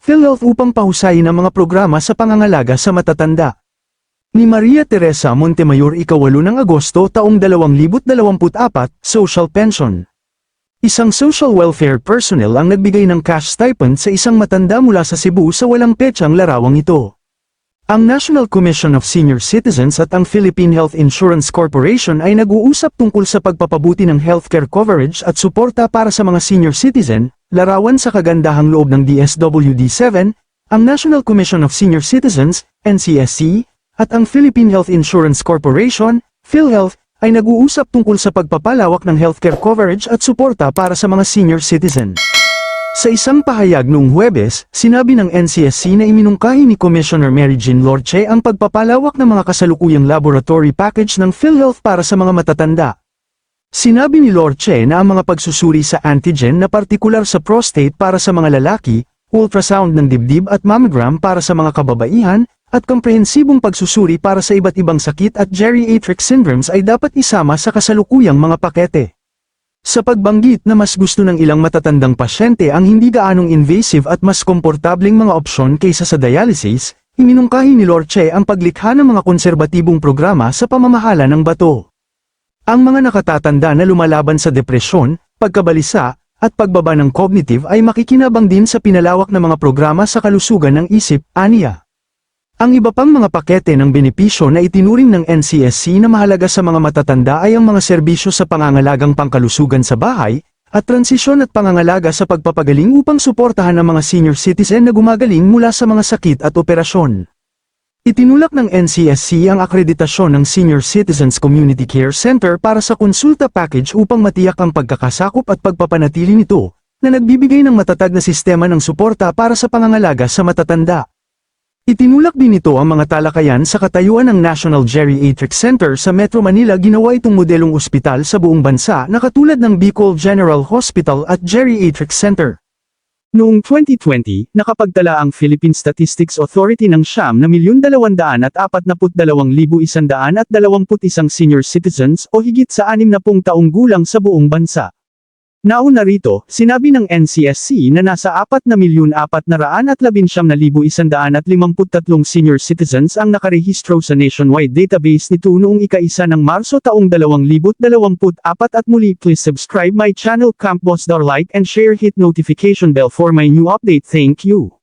PhilHealth upang pahusayin ang mga programa sa pangangalaga sa matatanda. Ni Maria Teresa Montemayor ikawalo ng Agosto taong 2024, Social Pension. Isang social welfare personnel ang nagbigay ng cash stipend sa isang matanda mula sa Cebu sa walang petsang larawang ito. Ang National Commission of Senior Citizens at ang Philippine Health Insurance Corporation ay nag-uusap tungkol sa pagpapabuti ng healthcare coverage at suporta para sa mga senior citizen, larawan sa kagandahang loob ng DSWD-7, ang National Commission of Senior Citizens, NCSC, at ang Philippine Health Insurance Corporation, PhilHealth, ay nag-uusap tungkol sa pagpapalawak ng healthcare coverage at suporta para sa mga senior citizen. Sa isang pahayag noong Huwebes, sinabi ng NCSC na iminungkahi ni Commissioner Mary Jean Lorche ang pagpapalawak ng mga kasalukuyang laboratory package ng PhilHealth para sa mga matatanda. Sinabi ni Lorche na ang mga pagsusuri sa antigen na partikular sa prostate para sa mga lalaki, ultrasound ng dibdib at mammogram para sa mga kababaihan, at komprehensibong pagsusuri para sa iba't ibang sakit at geriatric syndromes ay dapat isama sa kasalukuyang mga pakete. Sa pagbanggit na mas gusto ng ilang matatandang pasyente ang hindi gaanong invasive at mas komportableng mga opsyon kaysa sa dialysis, iminungkahi ni Lorche ang paglikha ng mga konserbatibong programa sa pamamahala ng bato. Ang mga nakatatanda na lumalaban sa depresyon, pagkabalisa, at pagbaba ng cognitive ay makikinabang din sa pinalawak na mga programa sa kalusugan ng isip, aniya. Ang iba pang mga pakete ng benepisyo na itinuring ng NCSC na mahalaga sa mga matatanda ay ang mga serbisyo sa pangangalagang pangkalusugan sa bahay, at transisyon at pangangalaga sa pagpapagaling upang suportahan ang mga senior citizen na gumagaling mula sa mga sakit at operasyon. Itinulak ng NCSC ang akreditasyon ng Senior Citizens Community Care Center para sa konsulta package upang matiyak ang pagkakasakop at pagpapanatili nito, na nagbibigay ng matatag na sistema ng suporta para sa pangangalaga sa matatanda. Itinulak din ito ang mga talakayan sa katayuan ng National Geriatric Center sa Metro Manila ginawa itong modelong ospital sa buong bansa na katulad ng Bicol General Hospital at Geriatric Center. Noong 2020, nakapagtala ang Philippine Statistics Authority ng siyam na 1,242,121 senior citizens o higit sa 60 taong gulang sa buong bansa. Nauna rito, sinabi ng NCSC na nasa 4,419,153 senior citizens ang nakarehistro sa nationwide database nito noong ika-isa ng Marso taong 2024 at muli please subscribe my channel Camp Boss like and share hit notification bell for my new update thank you.